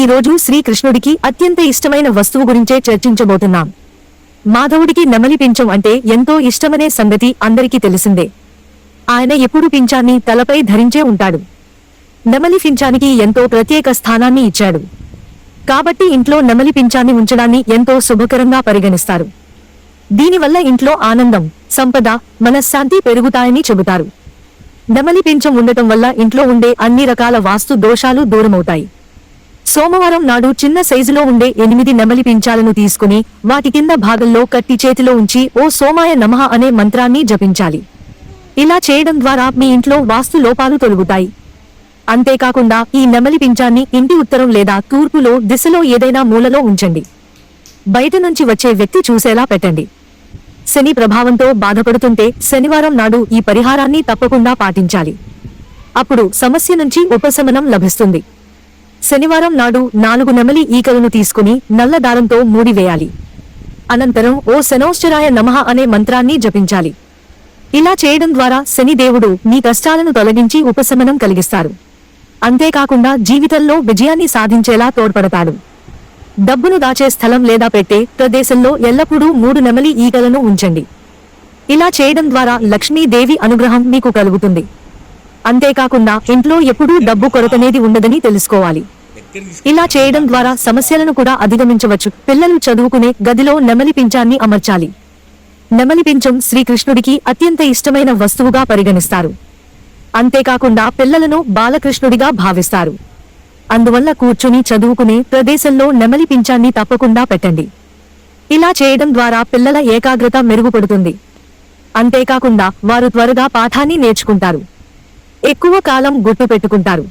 ఈ రోజు శ్రీకృష్ణుడికి అత్యంత ఇష్టమైన వస్తువు గురించే చర్చించబోతున్నాం. మాధవుడికి నెమలి పించం అంటే ఎంతో ఇష్టమనే సంగతి అందరికీ తెలిసిందే. ఆయన ఎప్పుడు పింఛాన్ని తలపై ధరించే ఉంటాడు. నెమలి పించానికి ఎంతో ప్రత్యేక స్థానాన్ని ఇచ్చాడు. కాబట్టి ఇంట్లో నెమలి పింఛాన్ని ఉంచడాన్ని ఎంతో శుభకరంగా పరిగణిస్తారు. దీనివల్ల ఇంట్లో ఆనందం సంపద మనశ్శాంతి పెరుగుతాయని చెబుతారు. నెమలి పింఛం ఉండటం వల్ల ఇంట్లో ఉండే అన్ని రకాల వాస్తు దోషాలు దూరమవుతాయి. సోమవారం నాడు చిన్న సైజులో ఉండే ఎనిమిది నెమలి పించాలను తీసుకుని వాటి కింద భాగంలో కట్టి చేతిలో ఉంచి ఓ సోమాయ నమః అనే మంత్రాన్ని జపించాలి. ఇలా చేయడం ద్వారా మీ ఇంట్లో వాస్తు లోపాలు తొలుగుతాయి. అంతేకాకుండా ఈ నెమలి పించాన్ని ఇంటి ఉత్తరం లేదా తూర్పులో దిశలో ఏదైనా మూలలో ఉంచండి. బయట నుంచి వచ్చే వ్యక్తి చూసేలా పెట్టండి. శని ప్రభావంతో బాధపడుతుంటే శనివారం నాడు ఈ పరిహారాన్ని తప్పకుండా పాటించాలి. అప్పుడు సమస్య నుంచి ఉపశమనం లభిస్తుంది. శనివారం నాడు నాలుగు నెమలి ఈకలను తీసుకుని నల్ల దారంతో మూడివేయాలి. అనంతరం ఓ శనౌశ్చరాయ నమః అనే మంత్రాన్ని జపించాలి. ఇలా చేయడం ద్వారా శనిదేవుడు మీ కష్టాలను తొలగించి ఉపశమనం కలిగిస్తారు. అంతేకాకుండా జీవితంలో విజయాన్ని సాధించేలా తోడ్పడతాడు. డబ్బును దాచే స్థలం లేదా పెట్టే ప్రదేశంలో ఎల్లప్పుడూ మూడు నెమలి ఈగలను ఉంచండి. ఇలా చేయడం ద్వారా లక్ష్మీదేవి అనుగ్రహం మీకు కలుగుతుంది. అంతేకాకుండా ఇంట్లో ఎప్పుడూ డబ్బు కొరతనేది ఉండదని తెలుసుకోవాలి. ఇలా చేయడం ద్వారా సమస్యలను కూడా అధిగమించవచ్చు. పిల్లలు చదువుకునే గదిలో నెమలి పింఛాన్ని అమర్చాలి. నెమలి పించం శ్రీకృష్ణుడికి అత్యంత ఇష్టమైన వస్తువుగా పరిగణిస్తారు. అంతేకాకుండా పిల్లలను బాలకృష్ణుడిగా భావిస్తారు. అందువల్ల కూర్చుని చదువుకునే ప్రదేశంలో నెమలి పింఛాన్ని తప్పకుండా పెట్టండి. ఇలా చేయడం ద్వారా పిల్లల ఏకాగ్రత మెరుగుపడుతుంది. అంతేకాకుండా వారు త్వరగా పాఠాన్ని నేర్చుకుంటారు. ఎక్కువ కాలం గుర్తు పెట్టుకుంటారు